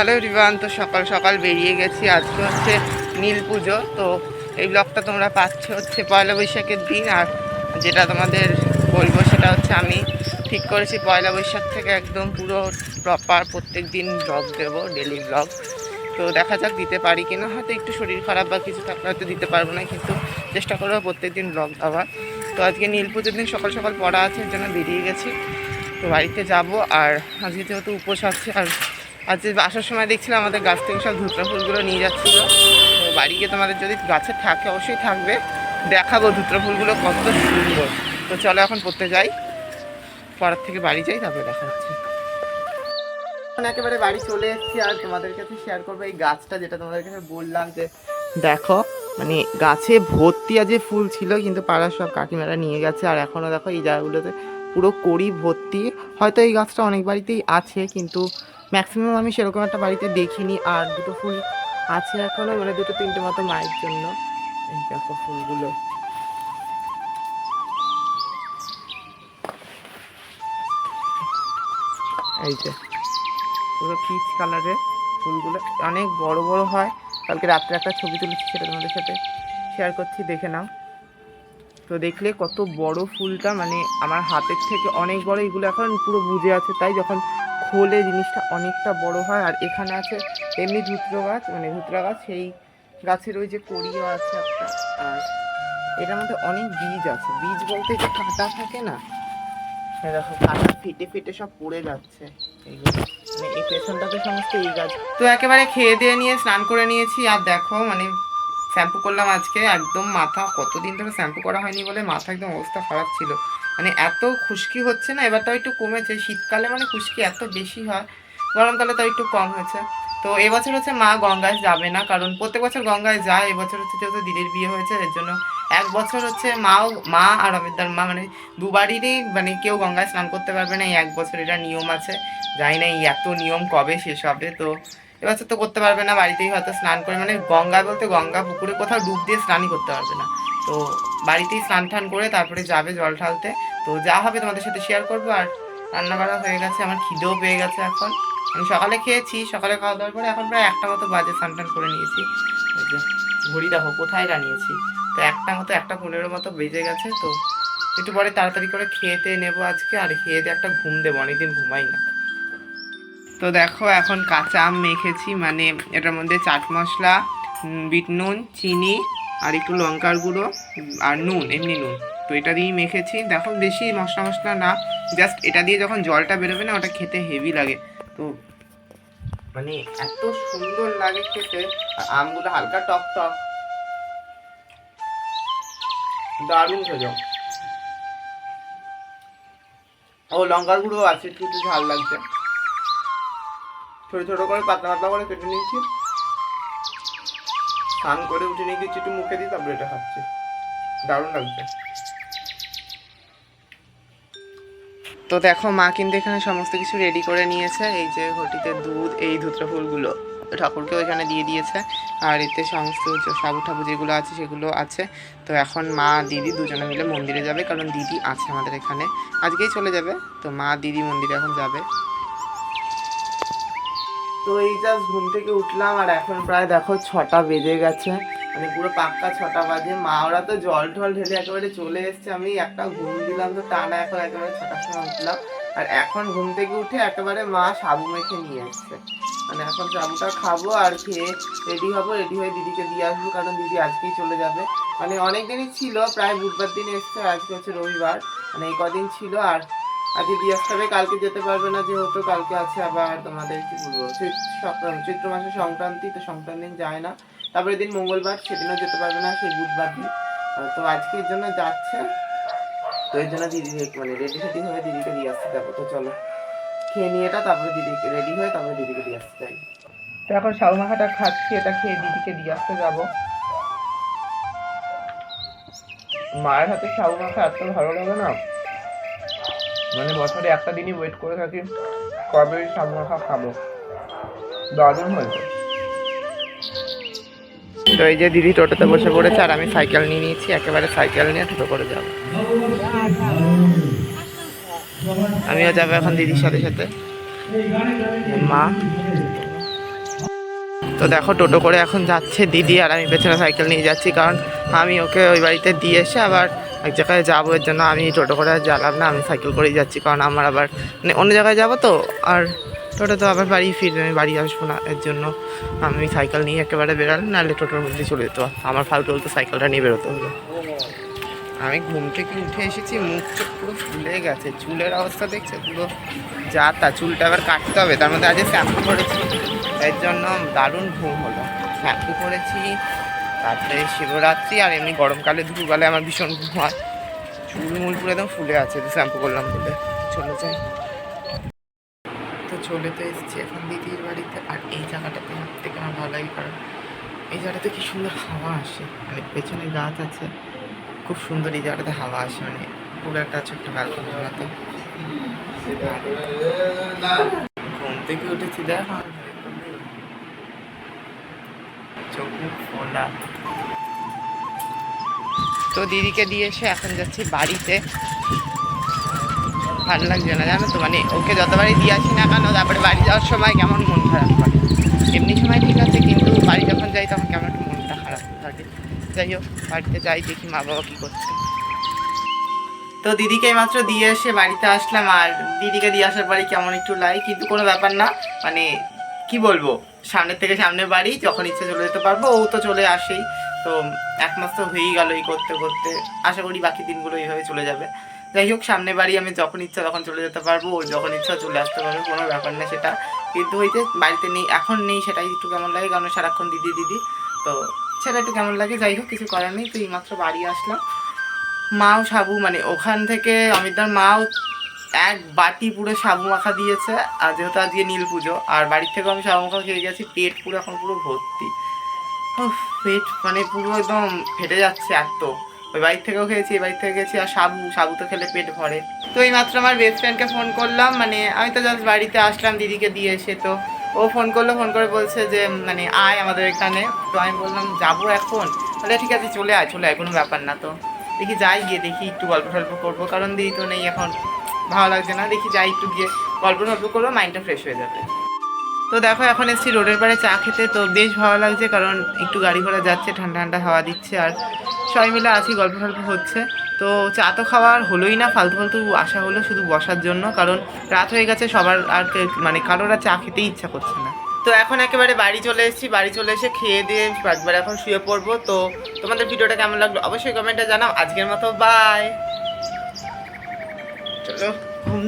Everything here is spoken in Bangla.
হ্যালো রিবান তো সকাল সকাল বেরিয়ে গেছি। আজকে হচ্ছে নীল পুজো, তো এই ব্লগটা তোমরা পাচ্ছ হচ্ছে পয়লা বৈশাখের দিন, আর যেটা তোমাদের বলব সেটা হচ্ছে আমি ঠিক করেছি পয়লা বৈশাখ থেকে একদম পুরো প্রপার প্রত্যেক দিন ব্লগ দেবো ডেলি ব্লগ তো দেখা যাক দিতে পারি কিনা, হয়তো একটু শরীর খারাপ বা কিছু থাকলে হয়তো দিতে পারব না, কিন্তু চেষ্টা করব প্রত্যেক দিন ব্লগ দেওয়ার। তো আজকে নীল পুজোর দিন সকাল সকাল পড়া আছে জন্য বেরিয়ে গেছি। তো বাড়িতে যাব, আর আজকে যেহেতু উপোস আছে, আর আজকে আসার সময় দেখছিলাম আমাদের গাছ থেকে সব ধুতরা ফুলগুলো নিয়ে যাচ্ছিল। তো বাড়ি গিয়ে তোমাদের যদি গাছে থাকে, অবশ্যই থাকবে। দেখাবো ধুতরা ফুলগুলো কত সুন্দর। তো চলো এখন পড়তে যাই। পড়ার থেকে বাড়ি যাই, তারপরে দেখা হচ্ছে। এখন একেবারে বাড়ি চলে এসেছি আর তোমাদের কাছে শেয়ার করব এই গাছটা যেটা তোমাদের কাছে বললাম যে, দেখো মানে গাছে ভর্তি আজ ফুল ছিল, কিন্তু পাড়ার সব কাকিমারা নিয়ে গেছে। আর এখনও দেখো এই জায়গাগুলোতে পুরো কড়ি ভর্তি। হয়তো এই গাছটা অনেক বাড়িতেই আছে, কিন্তু ম্যাক্সিমাম আমি সেরকম একটা বাড়িতে দেখিনি, আর দুটো ফুল আছে এখনও মানে দুটো তিনটে মতো মায়ের জন্য। এই দেখো ফুলগুলো। এই যে, পুরো পিচ কালারের ফুলগুলো। অনেক বড় বড় হয়। কালকে রাত্রে একটা ছবি তুলেছি সেটা তোমাদের সাথে শেয়ার করছি, দেখে নাও। তো দেখলে কত বড় ফুলটা মানে আমার হাতের থেকে অনেক বড়, এগুলো এখন পুরো বুঝে আছে। তাই যখন খোলে জিনিসটা অনেকটা বড় হয়। আর এখানে আছে এমনি ধুত্র গাছ মানে ধুতরা গাছ, সেই গাছের ওই যে কড়িও আছে একটা। আর এটার মধ্যে অনেক বীজ আছে। বীজ বলতে যে কাঁটা থাকে না দেখো কাঁটা ফেটে ফেটে সব পড়ে যাচ্ছে। মানে এই পেছনটাতে সমস্ত এই গাছ। তো একেবারে খেয়ে দিয়ে নিয়ে, স্নান করে নিয়েছি। আর দেখো মানে শ্যাম্পু করলাম আজকে। একদম মাথা, কতদিন ধরে শ্যাম্পু করা হয়নি বলে মাথা একদম অবস্থা খারাপ ছিল। মানে এত খুশকি হচ্ছে না এবার তাও একটু কমেছে। শীতকালে মানে খুশকি এত বেশি হয়, গরমকালে তাও একটু কম হয়েছে। তো এবছর হচ্ছে মা গঙ্গায় যাবে না, কারণ প্রত্যেক বছর গঙ্গায় যায়, এবছর হচ্ছে যেহেতু দিদির বিয়ে হয়েছে, এর জন্য এক বছর হচ্ছে মাও, মা আর অমিতার মা মানে দুবারই মানে কেউ গঙ্গায় স্নান করতে পারবে না, এই এক বছর এটা নিয়ম আছে। জানি না এই এত নিয়ম কবে শেষ হবে, তো এবছর তো করতে পারবে না, বাড়িতেই হয়তো স্নান করে মানে গঙ্গা বলতে গঙ্গা পুকুরে কোথাও ডুব দিয়ে স্নানই করতে পারবে না। তো বাড়িতেই স্নান টান করে তারপরে যাবে জল ঢালতে। তো যা হবে তোমাদের সাথে শেয়ার করব। আর রান্না বাড়া হয়ে গেছে, আমার খিদেও পেয়ে গেছে এখন। আমি সকালে খেয়েছি, সকালে খাওয়া দাওয়ার পরে এখন প্রায় একটা মতো বাজে স্নান করে নিয়েছি। ঘড়ি দেখো, কোথায় রানিয়েছি তো একটা মতো, একটা পনেরো মতো বেজে গেছে, তো একটু পরে তাড়াতাড়ি করে খেয়েতে নেব আজকে। আর খেয়ে দিয়ে একটা ঘুম দেবো, অনেকদিন ঘুমাই না। তো দেখো, এখন কাঁচা আম মেখেছি মানে এটার মধ্যে চাট মশলা বিট নুন, চিনি, আর একটু লঙ্কার গুঁড়ো, আর নুন, এমনি নুন। তো এটা দিয়েই মেখেছি। দেখো বেশি মশলা মশলা না জাস্ট এটা দিয়ে যখন জলটা বেরোবে না, ওটা খেতে হেভি লাগে। তো মানে এত সুন্দর লাগে খেতে। আমগুলো হালকা টক টক। দারুণ খেলো ও, লঙ্কার গুঁড়ো আছে, একটু একটু ঝাল লাগছে। ছোটো ছোটো করে, পাতলা পাতলা করে কেটে নিয়েছি। স্নান করে উঠে নিয়ে গেছি, একটু মুখে দিই তারপরে এটা খাচ্ছি। দারুণ লাগছে। তো দেখো, মা কিন্তু এখানে সমস্ত কিছু রেডি করে নিয়েছে। এই যে ঘটিতে দুধ, এই ধুত্র ফুলগুলো ঠাকুরকে ওইখানে দিয়ে দিয়েছে। আর এতে সমস্ত সাবু ঠাবু যেগুলো আছে, সেগুলো আছে। তো এখন মা, দিদি দুজনে মিলে মন্দিরে যাবে, কারণ দিদি আছে আমাদের এখানে। আজকেই চলে যাবে। তো মা, দিদি মন্দিরে এখন যাবে। তো এই জাস্ট ঘুম থেকে উঠলাম, আর এখন প্রায় দেখো ছটা বেজে গেছে। মানে পুরো পাক্কা ছটা বাজে। মা, ওরা তো জল টল ঢেলে একেবারে চলে এসছে। আমি একটা ঘুম দিলাম তো, টানা এখন একেবারে ছটার সময় উঠলাম। আর এখন ঘুম থেকে উঠে একেবারে মা সাবু মেখে নিয়ে এসছে। মানে এখন সাবুটা খাব আর খেয়ে রেডি হব রেডি হয়ে দিদিকে দিয়ে আসব, কারণ দিদি আজকেই চলে যাবে। মানে অনেক দিনই ছিল, প্রায় বুধবার দিন এসছে, আজকে হচ্ছে রবিবার। মানে এই কদিন ছিল আর দিয়ে আসতে হবে কালকে যেতে পারবে না, যেহেতু কালকে আছে আবার তোমাদের কি বলব সংক্রান্তি, চৈত্র মাসের সংক্রান্তি, তো সংক্রান্তি দিন যায় না। তারপরে দিন মঙ্গলবার, সেদিনও যেতে পারবে না, সেই বুধবার দিন। তো আজকে এর জন্য যাচ্ছে। তো এর জন্য দিদি মানে রেডি সেডি হয়ে দিদিকে দিয়ে আসতে যাব। তো চলো, খেয়ে নিয়ে এটা, তারপরে দিদিকে রেডি হয়ে তারপরে দিদিকে দিয়ে আসতে যাই। তো এখন শাউ মাখাটা খাচ্ছি, এটা খেয়ে দিদিকে দিয়ে আসতে যাব। মায়ের হাতে শাউ মাখা এত ভালো লাগে না? মানে বছরে একটা দিনই ওয়েট করে থাকি, কবে মাখা খাব। দারুণ হয়েছে তো এই যে দিদি টোটোতে বসে পড়েছে আর আমি সাইকেল নিয়ে নিয়েছি, একেবারে সাইকেল নিয়ে টোটো করে যাব। আমিও যাব এখন দিদির সাথে সাথে। মা। তো দেখো, টোটো করে এখন যাচ্ছে দিদি আর আমি পেছনে সাইকেল নিয়ে যাচ্ছি, কারণ আমি ওকে ওই বাড়িতে দিয়ে এসে আবার এক জায়গায় যাব এর জন্য আমি টোটো করে জ্বালাম না, আমি সাইকেল করেই যাচ্ছি, কারণ আমার আবার মানে অন্য জায়গায় যাব তো, আর টোটো তো আবার বাড়ি ফিরবে, আমি বাড়ি আসব না এর জন্য। আমি সাইকেল নিয়ে একেবারে বেরালাম নাহলে টোটোর মধ্যে চলে যেত। আমার ফালতু ফালতু সাইকেলটা নিয়ে বেরোতে হলো। আমি ঘুম থেকে উঠে এসেছি, মুখ চোখ পুরো ফুলে গেছে, চুলের অবস্থা দেখছে পুরো যা তা চুলটা আবার কাটতে হবে, তার মধ্যে আজকে শ্যাম্পু করেছি, এর জন্য দারুণ ঘুম হলো। শ্যাম্পু করেছি তারপরে শিবরাত্রি আর এমনি গরমকালে দুপুরবেলায় আমার ভীষণ ঘুম হয়। চুল মুল পুরো একদম ফুলে আছে তো শ্যাম্পু করলাম বলে। চলে যাই। তো চলে তো এসেছি এখন দিদির বাড়িতে, আর এই জায়গাটাতে থেকে আমার ভালো লাগে কারণ এই জায়গাটাতে কি সুন্দর হাওয়া আসে। মানে পেছনে গাছ আছে, খুব সুন্দর এই জায়গাটাতে হাওয়া আসে মানে পুরো একটা ছোট্ট ব্যালকনি মতো। ঘুম থেকে উঠেছি, দেখ। ফোলা তো দিদিকে দিয়ে এসে এখন যাচ্ছি বাড়িতে। ভালো লাগছে না, জানো তো মানে ওকে যতবারই দিয়ে আসি না কেন, তারপরে বাড়ি যাওয়ার সময় কেমন মন খারাপ করে। এমনি সময় ঠিক আছে, কিন্তু বাড়ি যখন যাই তখন কেমন একটু মনটা খারাপ থাকে। যাই হোক, বাড়িতে যাই, দেখি মা বাবা কী করছে। তো দিদিকে মাত্র দিয়ে এসে বাড়িতে আসলাম, আর দিদিকে দিয়ে আসার পরে কেমন একটু লাই কিন্তু কোনো ব্যাপার না মানে কি বলব? সামনের থেকে সামনের বাড়ি, যখন ইচ্ছে চলে যেতে পারব, ও তো চলে আসেই। তো এক মাস তো হয়েই গেল এই করতে করতে। আশা করি বাকি দিনগুলো এইভাবে চলে যাবে। যাই হোক, সামনে বাড়ি আমি যখন ইচ্ছা তখন চলে যেতে পারব ও যখন ইচ্ছা চলে আসতে পারবে, কোনো ব্যাপার না সেটা। কিন্তু হইতে বাড়িতে নেই, এখন নেই সেটাই একটু কেমন লাগে, কারণ সারাক্ষণ দিদি দিদি। তো সেটা একটু কেমন লাগে, যাই হোক, কিছু করার নেই। তো এইমাত্র বাড়ি আসলাম। মাও সাবু মানে ওখান থেকে অমিতদার মাও এক বাটি পুরো সাবু মাখা দিয়েছে, আর যেহেতু আজকে নীল পুজো, আর বাড়ির থেকেও আমি সাবু মাখা খেয়ে গেছি, পেট পুরো এখন পুরো ভর্তি। পেট মানে পুরো একদম ফেটে যাচ্ছে এত ওই বাড়ির থেকেও খেয়েছি, এই বাড়ির থেকে গেছি আর সাবু সাবু তো খেলে পেট ভরে। তো এই মাত্র আমার বেস্ট ফ্রেন্ডকে ফোন করলাম মানে আমি তো জাস্ট বাড়িতে আসলাম, দিদিকে দিয়ে এসে তো। ও ফোন করল ফোন করে বলছে যে মানে আয় আমাদের এখানে। তো আমি বললাম, যাব এখন? তাহলে ঠিক আছে, চলে আয় চলে আয়, কোনো ব্যাপার না তো। দেখি যাই গিয়ে, দেখি একটু গল্প টল্প করব। কারণ দিদি তো নেই এখন। লাগছে না। দেখি যাই একটু গিয়ে গল্প টল্প করব মাইন্ডটা ফ্রেশ হয়ে যাবে। তো দেখো, এখন এসেছি রোডের পাড়ে চা খেতে, তো বেশ ভালো লাগছে কারণ একটু গাড়ি ঘোড়া যাচ্ছে, ঠান্ডা ঠান্ডা হাওয়া দিচ্ছে আর সবাই মিলে আছি, গল্প টল্প হচ্ছে। তো চা তো খাওয়ার হলোই না, ফালতু ফালতু আসা হলো শুধু বসার জন্য, কারণ রাত হয়ে গেছে, সবার আর মানে কারোর চা খেতেই ইচ্ছা করছে না। তো এখন একেবারে বাড়ি চলে এসেছি, বাড়ি চলে এসে খেয়ে দিয়ে একবার এখন শুয়ে পড়ব। তো তোমাদের ভিডিওটা কেমন লাগল অবশ্যই কমেন্টে জানাও। আজকের মতো বাই চলো ঘুম